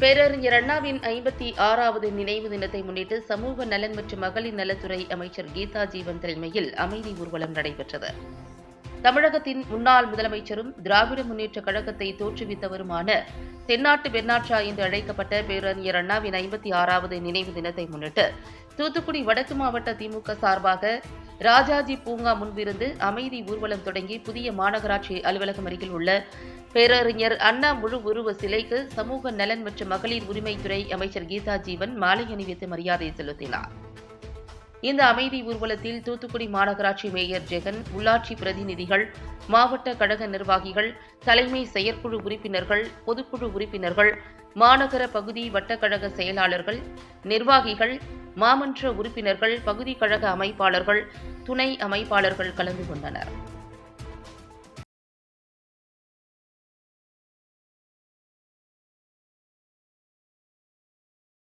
பேரறிஞர் அண்ணாவின் ஐம்பத்தி ஆறாவது நினைவு தினத்தை முன்னிட்டு சமூக நலன் மற்றும் மகளிர் நலத்துறை அமைச்சர் கீதா ஜீவன் தலைமையில் அமைதி ஊர்வலம் நடைபெற்றது. தமிழகத்தின் முன்னாள் முதலமைச்சரும் திராவிட முன்னேற்றக் கழகத்தை தோற்றுவித்தவருமான தென்னாட்டு பெண்ணாற்றா என்று அழைக்கப்பட்ட பேரறிஞர் அண்ணாவின் ஐம்பத்தி ஆறாவது நினைவு தினத்தை முன்னிட்டு தூத்துக்குடி வடக்கு மாவட்ட திமுக சார்பாக ராஜாஜி பூங்கா முன்பிருந்து அமைதி ஊர்வலம் தொடங்கி புதிய மாநகராட்சி அலுவலகம் அருகில் உள்ள பேரறிஞர் அண்ணா முழு உருவ சிலைக்கு சமூக நலன் மற்றும் மகளிர் உரிமைத்துறை அமைச்சர் கீதா ஜீவன் மாலை அணிவித்து மரியாதை செலுத்தினார். இந்த அமைதி ஊர்வலத்தில் தூத்துக்குடி மாநகராட்சி மேயர் ஜெகன் உள்ளாட்சி பிரதிநிதிகள் மாவட்ட கழக நிர்வாகிகள் தலைமை செயற்குழு உறுப்பினர்கள் பொதுக்குழு உறுப்பினர்கள் மாநகர பகுதி வட்டக்கழக செயலாளர்கள் நிர்வாகிகள் மாமன்ற உறுப்பினர்கள் பகுதி கழக அமைப்பாளர்கள் துணை அமைப்பாளர்கள் கலந்து கொண்டனர்.